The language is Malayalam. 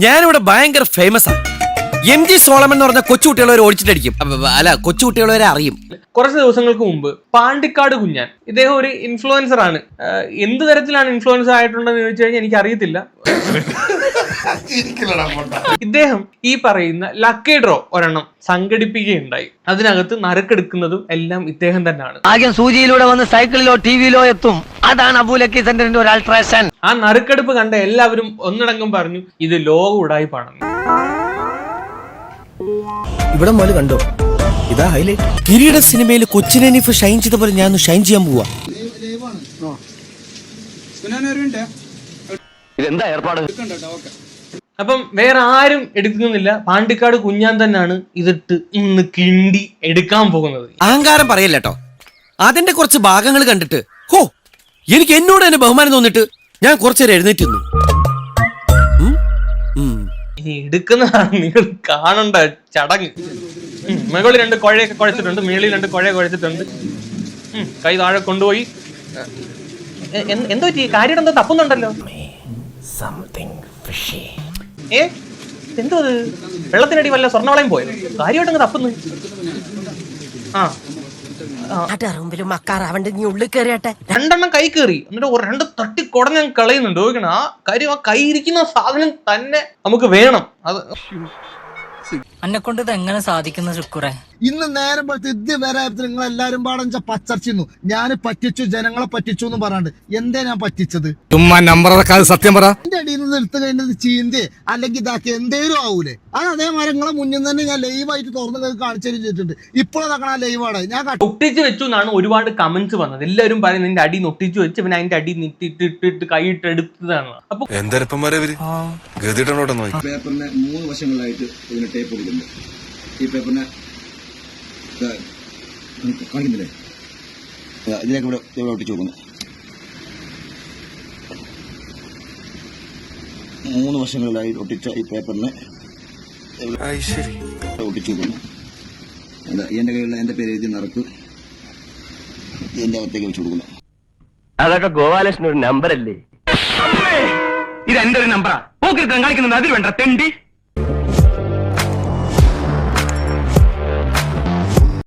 ഞാനിവിടെ ഭയങ്കര ഫേമസ് ആണ് എം ജി സോളമൻ എന്ന് പറഞ്ഞ കൊച്ചുകുട്ടികളെ ഓടിച്ചിട്ടടിക്കും. അപ്പ- അല്ല കൊച്ചുകുട്ടികളെ അറിയും. കുറച്ച് ദിവസങ്ങൾക്ക് മുമ്പ് പാണ്ടിക്കാട് കുഞ്ഞാൻ ഇദ്ദേഹം ഒരു ഇൻഫ്ലുവൻസർ ആണ്. എന്ത് തരത്തിലാണ് ഇൻഫ്ലുവൻസർ ആയിട്ടുണ്ടെന്ന് ചോദിച്ചു കഴിഞ്ഞാൽ എനിക്ക് അറിയത്തില്ല ഇദ്ദേഹം ഈ പറയുന്ന ലക്കി ഡ്രോ ഒരെണ്ണം സംഘടിപ്പിക്കുകയുണ്ടായി. അതിനകത്ത് നറുക്കെടുക്കുന്നതും എല്ലാം ഇദ്ദേഹം തന്നെയാണ്. ആദ്യം സൂചിയിലൂടെ വന്ന് സൈക്കിളിലോ ടിവിയിലോ എത്തും. അതാണ് അബൂലക്കി സെന്ററിന്റെ ഒരു അൾട്രേഷൻ ആ നറുക്കെടുപ്പ് കണ്ട എല്ലാവരും ഒന്നടങ്കം പറഞ്ഞു ഇത് ലോക ഉടായ്പാണെന്ന് ഇവിടെ മോൽ കണ്ടോ? ഇതാ ഹൈലൈറ്റ് കിരീട സിനിമയിൽ നിഫ് ഷൈൻ ചെയ്ത പോലെ ഞാൻ ഷൈൻ ചെയ്യാൻ പോവാ. ഇതെന്താ ഏർപ്പാട്? അപ്പം വേറെ ആരും എടുക്കുന്നില്ല. പാണ്ടിക്കാട് കുഞ്ഞാൻ തന്നെയാണ് ഇതിട്ട് ഇന്ന് കിണ്ടി എടുക്കാൻ പോകുന്നത്. അഹങ്കാരം പറയല്ലോ അതിന്റെ കുറച്ച് ഭാഗങ്ങൾ കണ്ടിട്ട്. ഹോ എനിക്ക് എന്നോട് തന്നെ ബഹുമാനം തോന്നിട്ട് ഞാൻ കുറച്ചേരം എഴുന്നേറ്റ് നിന്നു ഉം, ഉം. ഇനി എടുക്കുന്നതാണ് നിങ്ങൾ കാണണ്ട ചടങ്ങ്. മുകളിൽ രണ്ട് കുഴയൊക്കെ കുഴച്ചിട്ടുണ്ട് മേളിൽ രണ്ട് കുഴ കുഴച്ചിട്ടുണ്ട്. കൈ താഴെ കൊണ്ടുപോയി. എന്ത്- ചെയ്യും കാര്യം എന്തോ തപ്പുന്നുണ്ടല്ലോ. ഏ എന്തോ അത്? വെള്ളത്തിനടി വല്ല സ്വർണവളയും പോയത് കാര്യമായിട്ട് അങ്ങ് തപ്പുന്നു. ആ അടറുമ്പിലും മക്കാറാവണ്ട് നീ ഉള്ളിൽ കയറിയട്ടെ രണ്ടെണ്ണം കൈ കയറി എന്നിട്ട് ഒരു രണ്ട് തട്ടി കൊടം ഞാൻ കളയുന്നുണ്ട്. നോക്കണം ആ കാര്യം ആ കൈ ഇരിക്കുന്ന സാധനം തന്നെ നമുക്ക് വേണം. അത് എന്നെ കൊണ്ട് ഇത് എങ്ങനെ സാധിക്കുന്ന ശുക്രേ ഇന്ന് നേരം പോലത്തെ ഇതുവരെ നിങ്ങൾ എല്ലാരും പാടഞ്ച പച്ചർച്ചിന്നു ഞാൻ പറ്റിച്ചു ജനങ്ങളെ പറ്റിച്ചു എന്ന് പറയാണ്ട് എന്തേ ഞാൻ പറ്റിച്ചത്? സത്യം പറ. എന്റെ അടിയിൽ നിന്ന് എടുത്തു കഴിഞ്ഞത് ചീന്തി അല്ലെങ്കിൽ ഇതാക്കി എന്തേലും ആവൂലേ. അത് അതേ മരങ്ങളെ മുന്നിൽ തന്നെ ഞാൻ ലൈവായിട്ട് തുറന്ന് നിങ്ങൾക്ക് കാണിച്ചു ചെയ്തിട്ടുണ്ട്. ഇപ്പോഴതാക്കണ ആ ലൈവാണ് ഞാൻ ഒട്ടിച്ചു വെച്ചു എന്നാണ് ഒരുപാട് കമന്റ്സ് വന്നത്. എല്ലാവരും പറയുന്നത് എന്റെ അടി നൊട്ടിച്ചു വെച്ച് പിന്നെ അതിന്റെ അടി നിട്ടിട്ടിട്ട് കൈയിട്ട് എടുത്തതാണ് അപ്പൊ എന്തരപ്പന്മാരെ പേപ്പറിന് മൂന്ന് വശങ്ങളിലായിട്ട് ഇതിന് ടേപ്പ് കൊടുക്കുന്നുണ്ട് ഈ പേപ്പറിന് കാണിക്കുന്നില്ലേ? ഇതിലേക്ക് ഇവിടെ ഇവിടെ ഒട്ടിച്ചു കൊടുക്കുന്നു. മൂന്ന് വർഷങ്ങളിലായി ഒട്ടിച്ച ഈ പേപ്പറിന് ഒട്ടിച്ചു കൊടുക്കുന്നു. അതാ എന്റെ കയ്യിലുള്ള എന്റെ പേര് എഴുതി നടക്ക്. എന്റെ അകത്തേക്ക് വെച്ചു കൊടുക്കുന്നു. അതൊക്കെ ഗോപാലകൃഷ്ണൻ ഒരു നമ്പർ അല്ലേ? ഇത് എന്റെ ഒരു നമ്പറാ പോക്കിരുത്തം കാണിക്കുന്നത് അതിൽ വേണ്ട തെണ്ടി.